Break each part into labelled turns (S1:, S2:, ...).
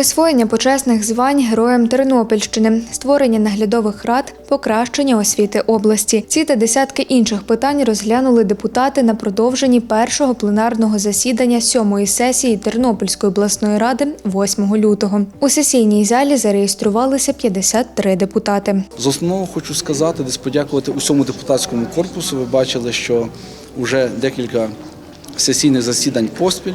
S1: Присвоєння почесних звань героям Тернопільщини, створення наглядових рад, покращення освіти області. Ці та десятки інших питань розглянули депутати на продовженні першого пленарного засідання сьомої сесії Тернопільської обласної ради 8 лютого. У сесійній залі зареєструвалися 53 депутати.
S2: З основного хочу сказати, десь подякувати усьому депутатському корпусу. Ви бачили, що вже декілька сесійних засідань поспіль.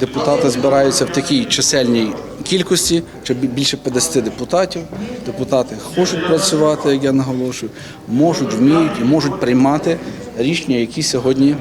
S2: Депутати збираються в такій чисельній кількості, чи більше 50 депутатів. Депутати хочуть працювати, як я наголошую, можуть, вміють і можуть приймати рішення, які сьогодні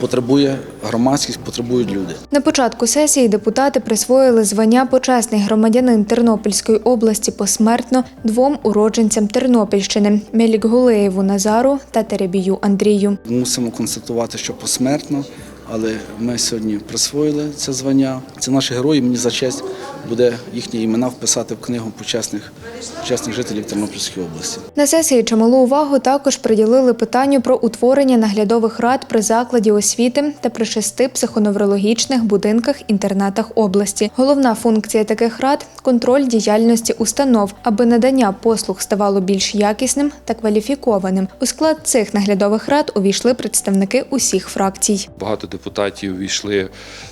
S2: потребує громадськість, потребують люди.
S1: На початку сесії депутати присвоїли звання почесний громадянин Тернопільської області посмертно двом уродженцям Тернопільщини Мелікгулеєву Назару та Теребію Андрію.
S2: Мусимо констатувати, що посмертно, але ми сьогодні присвоїли це звання. Це наші герої. Мені за честь буде їхні імена вписати в книгу почесних, почесних жителів Тернопільської області.
S1: На сесії чималу увагу також приділили питанню про утворення наглядових рад при закладі освіти та при шести психоневрологічних будинках-інтернатах області. Головна функція таких рад контроль діяльності установ, аби надання послуг ставало більш якісним та кваліфікованим. У склад цих наглядових рад увійшли представники усіх фракцій.
S3: Багато депутатів війшли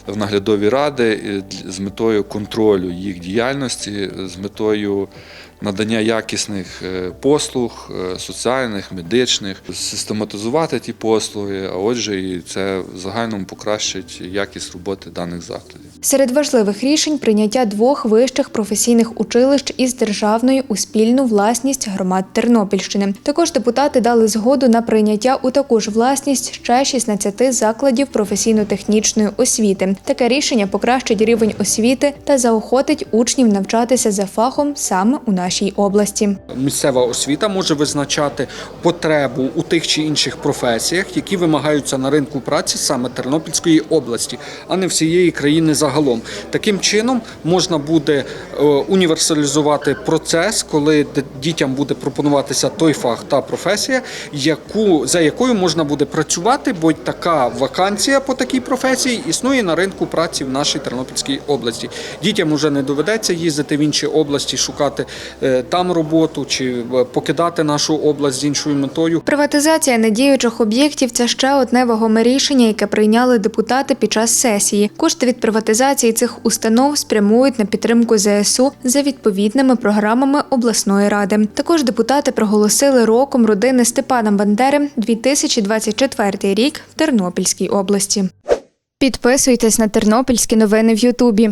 S3: в наглядові ради е, з метою контролю їх діяльності, з метою надання якісних е, послуг, е, соціальних, медичних, систематизувати ті послуги, а отже, і це в загальному покращить якість роботи даних закладів.
S1: Серед важливих рішень прийняття двох вищих професійних училищ із державною у спільну власність громад Тернопільщини. Також депутати дали згоду на прийняття у таку ж власність ще 16 закладів професійно-технічної освіти. Таке рішення покращить рівень освіти та заохотить учнів навчатися за фахом саме у нашій області.
S4: Місцева освіта може визначати потребу у тих чи інших професіях, які вимагаються на ринку праці саме Тернопільської області, а не всієї країни загалом. Таким чином можна буде е, універсалізувати процес, коли дітям буде пропонуватися той фах та професія, яку за якою можна буде працювати, бо така вакансія по такій професії існує на ринку праці в нашій Тернопільській області. Дітям уже не доведеться їздити в інші області, шукати е, там роботу чи е, покидати нашу область з іншою метою.
S1: Приватизація недіючих об'єктів це ще одне вагоме рішення, яке прийняли депутати під час сесії. Кошти від приватизації цих установ спрямують на підтримку ЗСУ за відповідними програмами обласної ради. Також депутати проголосили роком родини Степана Бандери 2024 рік в Тернопільській області. Підписуйтесь на тернопільські новини в Ютубі.